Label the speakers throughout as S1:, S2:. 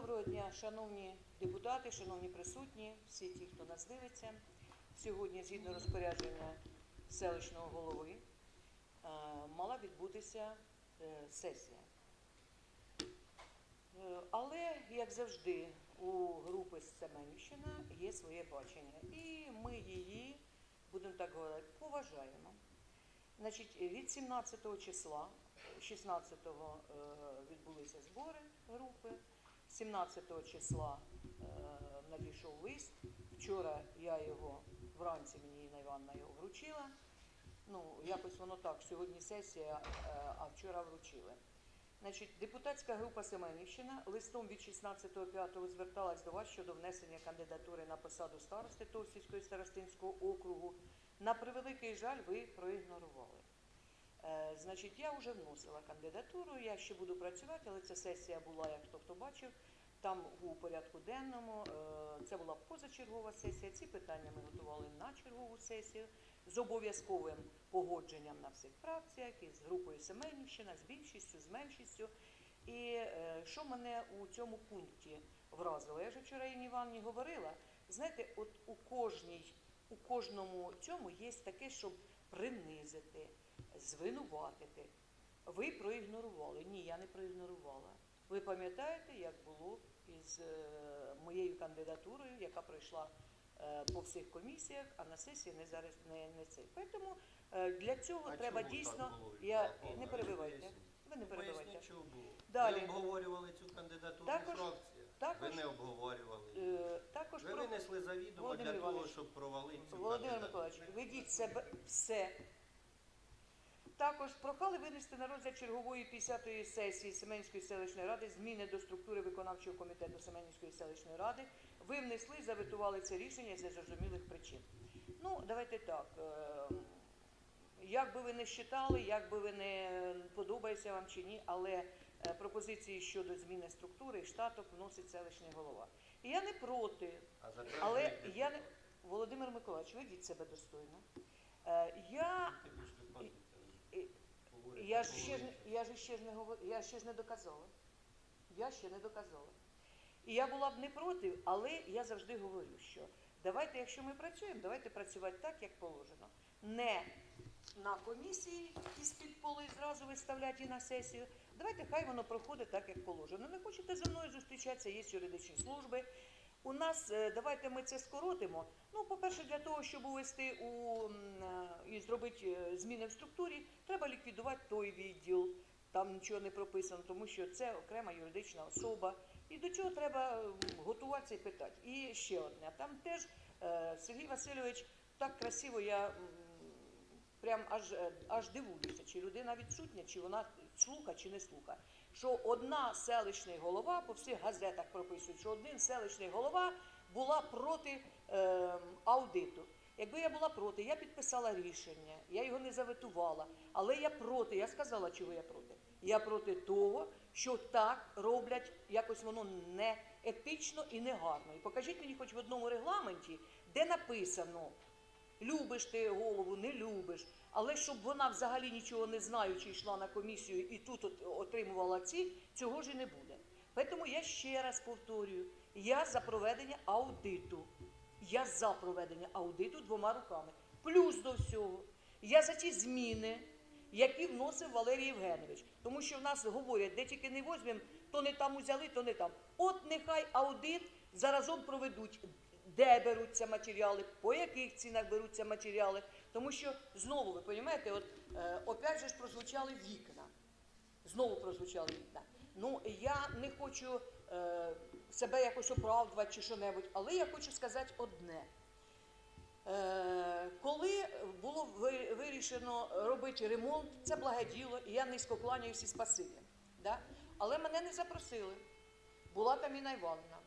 S1: Доброго дня, шановні депутати, шановні присутні, всі ті, хто нас дивиться. Сьогодні, згідно розпорядження селищного голови, е, мала відбутися е, сесія. Е, Але, як завжди, у групи Семенівщина є своє бачення. І ми її, будемо так говорити, поважаємо. Значить, від 17 числа, 16-го е, відбулися збори групи, 17 числа е, надійшов лист. Вчора я його вранці мені Інна Івановна його вручила. Ну, якось воно так, сьогодні сесія, е, а вчора вручили. Значить, депутатська група Семенівщина листом від 16.05 зверталась до вас щодо внесення кандидатури на посаду старости Товсівського старостинського округу. На превеликий жаль, ви проігнорували. Е, значить, я вже вносила кандидатуру, я ще буду працювати, але ця сесія була, як хто хто бачив, там у порядку денному. Е, це була позачергова сесія. Ці питання ми готували на чергову сесію з обов'язковим погодженням на всіх фракціях, із групою Семенівщина, з більшістю, з меншістю. І е, що мене у цьому пункті вразило? Я вже вчора Інні Івановні говорила. Знаєте, от у кожній, у кожному цьому є таке, щоб принизити, звинуватити. Ви проігнорували. Ні, я не проігнорувала. Ви пам'ятаєте, як було із е, моєю кандидатурою, яка пройшла е, по всіх комісіях, а на сесії не зараз не, не цей. Тому е, для цього
S2: А
S1: треба
S2: чому
S1: дійсно.
S2: так було,
S1: Я не перебивайте. Ви не перебивайте.
S2: Поясніть, було.
S1: Далі.
S2: Ви обговорювали цю кандидатуру
S1: Також-
S2: в фракціях.
S1: також-
S2: Ви не обговорювали.
S1: Е, також
S2: Ви
S1: про
S2: винесли завідомо
S1: Володимир
S2: для того, щоб провалити цю
S1: Володимир. Миколаївич, ведіть себе все. Також прохали винести на розгляд чергової 50-ї сесії Семенської селищної ради зміни до структури виконавчого комітету Семенівської селищної ради. Ви внесли і заветували це рішення з незрозумілих причин. Ну, давайте так. е, Як би ви не считали, як би ви не подобається вам чи ні, але е, пропозиції щодо зміни структури і штаток вносить селищний голова. І я не проти, але я не Володимир Миколаївич, ведіть себе достойно. Е, Я,
S2: Тільки ж виходите,
S1: і-
S2: говорите,
S1: я ж ще ж не- я ж ще ж не говор- я ще ж не доказала. Я ще не доказала. І я була б не проти, але я завжди говорю, що давайте, якщо ми працюємо, давайте працювати так, як положено. Не на комісії із під поли зразу виставляти і на сесію. Давайте хай воно проходить так, як положено. Не хочете зі мною зустрічатися, є юридичні служби. У нас е, давайте ми це скоротимо. Ну, по-перше, для того, щоб увести у е, і зробити е, зміни в структурі, треба ліквідувати той відділ. Там нічого не прописано, тому що це окрема юридична особа. І до цього треба готуватися і питати. І ще одне. Там теж Сергій Васильович так красиво, я прям аж, аж дивуюся, чи людина відсутня, чи вона слуха, чи не слуха. Що одна селищний голова, по всіх газетах прописують, що один селищний голова була проти е, аудиту. Якби я була проти, я підписала рішення, я його не заветувала, але я проти. Я сказала, чого я проти. Я проти того, що так роблять якось воно не етично і не гарно. І покажіть мені хоч в одному регламенті, де написано, любиш ти голову, не любиш. Але щоб вона взагалі нічого не знаючи, йшла на комісію і тут от отримувала ці, цього ж і не буде. Тому я ще раз повторюю: я за проведення аудиту. Я за проведення аудиту двома руками. Плюс до всього, я за ті зміни, які вносив Валерій Євгенович. Тому що в нас говорять, де тільки не возьмемо, то не там узяли, то не там. От нехай аудит заразом проведуть, де беруться матеріали, по яких цінах беруться матеріали. Тому що знову ви розумієте, от е, опять же ж прозвучали вікна. Знову прозвучали вікна. Ну, я не хочу е, себе якось оправдувати чи що-небудь, але я хочу сказати одне. Е, коли було вирішено робити ремонт, це благе діло, і я низько кланяюся і спасибі. Да? Але мене не запросили. Була там Інна Івановна.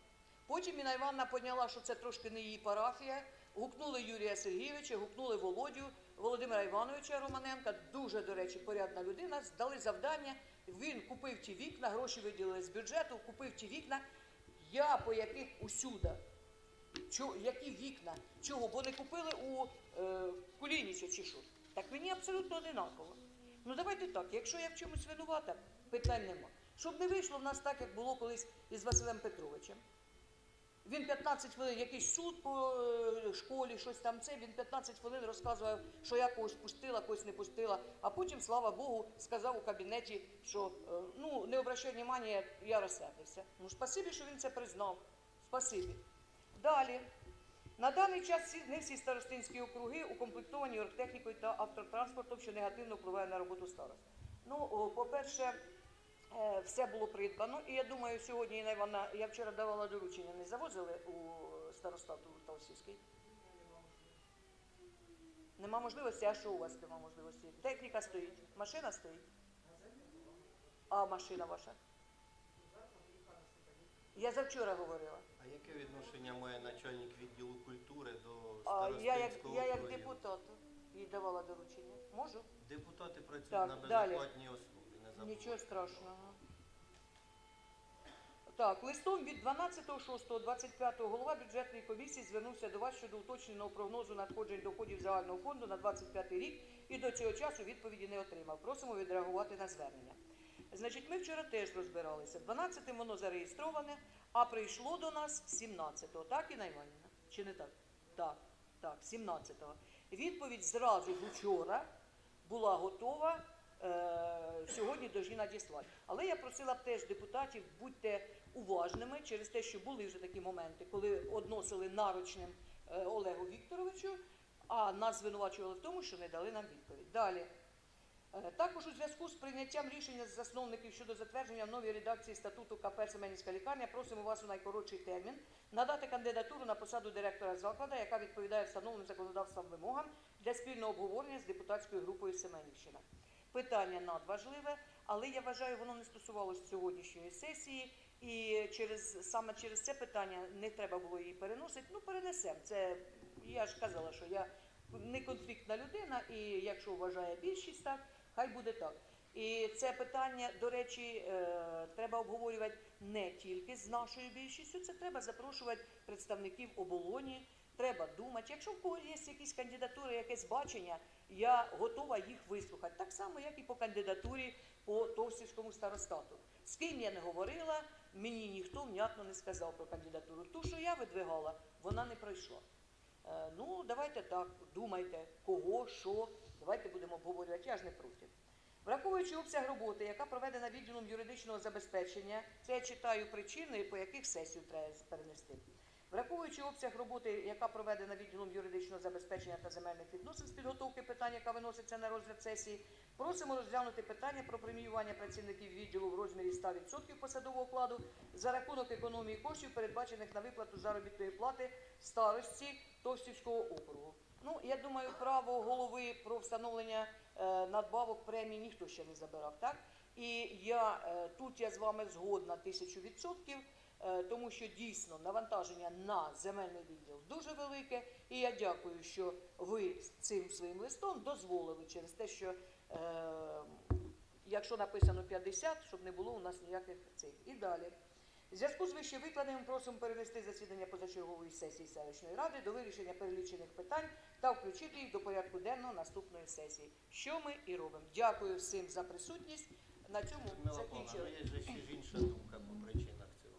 S1: Потім Інна Івановна поняла, що це трошки не її парафія. Гукнули Юрія Сергійовича, гукнули Володю, Володимира Івановича Романенка, дуже, до речі, порядна людина, дали завдання. Він купив ті вікна, гроші виділили з бюджету, купив ті вікна. Я по яких усюди. Чо, які вікна? Чого? Бо не купили у е, Кулініча чи що? Так мені абсолютно одинаково. Ну давайте так, якщо я в чомусь винувата, питань нема. Щоб не вийшло в нас так, як було колись із Василем Петровичем. Він 15 хвилин, якийсь суд по е, школі, щось там це, він 15 хвилин розказував, що я когось пустила, когось не пустила, а потім, слава Богу, сказав у кабінеті, що е, ну, не обращай внимання, я розсердився. Ну, спасибі, що він це признав. Спасибі. Далі. На даний час не всі старостинські округи укомплектовані оргтехнікою та автотранспортом, що негативно впливає на роботу старост. Ну, по-перше, все було придбано, і я думаю, сьогодні Івановна, я вчора давала доручення, не завозили у старостату Тавсівський? Нема можливості, а що у вас нема можливості? Техніка стоїть, машина стоїть. А машина ваша? Я завчора говорила.
S2: А яке відношення має начальник відділу культури до
S1: А я як, я як депутат їй давала доручення. Можу?
S2: Депутати працюють
S1: Так,
S2: на безоплатній основі.
S1: Нічого страшного. Так, листом від 12.06.25 голова бюджетної комісії звернувся до вас щодо уточненого прогнозу надходжень доходів загального фонду на 25 рік і до цього часу відповіді не отримав. Просимо відреагувати на звернення. Значить, ми вчора теж розбиралися. 12 воно зареєстроване, а прийшло до нас 17-го. Так, Інна Іванівна? Чи не так? Так, так, 17-го. Відповідь зразу ж вчора була готова сьогодні должні надіслати. Але я просила б теж депутатів, будьте уважними через те, що були вже такі моменти, коли односили наручним е, Олегу Вікторовичу, а нас звинувачували в тому, що не дали нам відповідь. Далі. Е, Також у зв'язку з прийняттям рішення засновників щодо затвердження в новій редакції статуту КП Семенівська лікарня просимо вас у найкоротший термін надати кандидатуру на посаду директора закладу, яка відповідає встановленим законодавством вимогам для спільного обговорення з депутатською групою Семенівщина. Питання надважливе, але я вважаю, воно не стосувалося сьогоднішньої сесії, і через саме через це питання не треба було її переносити. Ну, перенесемо. Це я ж казала, що я не конфліктна людина, і якщо вважає більшість так, хай буде так. І це питання, до речі, е, треба обговорювати не тільки з нашою більшістю, це треба запрошувати представників оболоні. Треба думати. Якщо в когось є якісь кандидатури, якесь бачення, я готова їх вислухати. Так само, як і по кандидатурі по Товсівському старостату. З ким я не говорила, мені ніхто внятно не сказав про кандидатуру. Ту, що я видвигала, вона не пройшла. Е, ну, давайте так, думайте, кого, що, давайте будемо обговорювати, я ж не проти. Враховуючи обсяг роботи, яка проведена відділом юридичного забезпечення, це я читаю причини, по яких сесію треба перенести. Враховуючи обсяг роботи, яка проведена відділом юридичного забезпечення та земельних відносин з підготовки питань, яка виноситься на розгляд сесії, просимо розглянути питання про преміювання працівників відділу в розмірі 100% посадового окладу за рахунок економії коштів, передбачених на виплату заробітної плати старості Товстівського округу. Ну, я думаю, право голови про встановлення е, надбавок премій ніхто ще не забирав, так? І я е, тут я з вами згодна тисячу відсотків, тому що дійсно навантаження на земельний відділ дуже велике. І я дякую, що ви цим своїм листом дозволили через те, що е, якщо написано 50, щоб не було у нас ніяких цих. І далі. В зв'язку з вище викладеним просимо перенести засідання позачергової сесії селищної ради до вирішення перелічених питань та включити їх до порядку денного наступної сесії. Що ми і робимо. Дякую всім за присутність. На цьому
S2: Павловна, ну
S1: закінчили.
S2: є ще інша думка по причинах цього.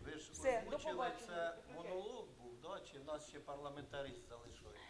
S2: Ви ж
S1: Все, до побачення.
S2: це монолог був, да? чи в нас ще парламентаріст залишається?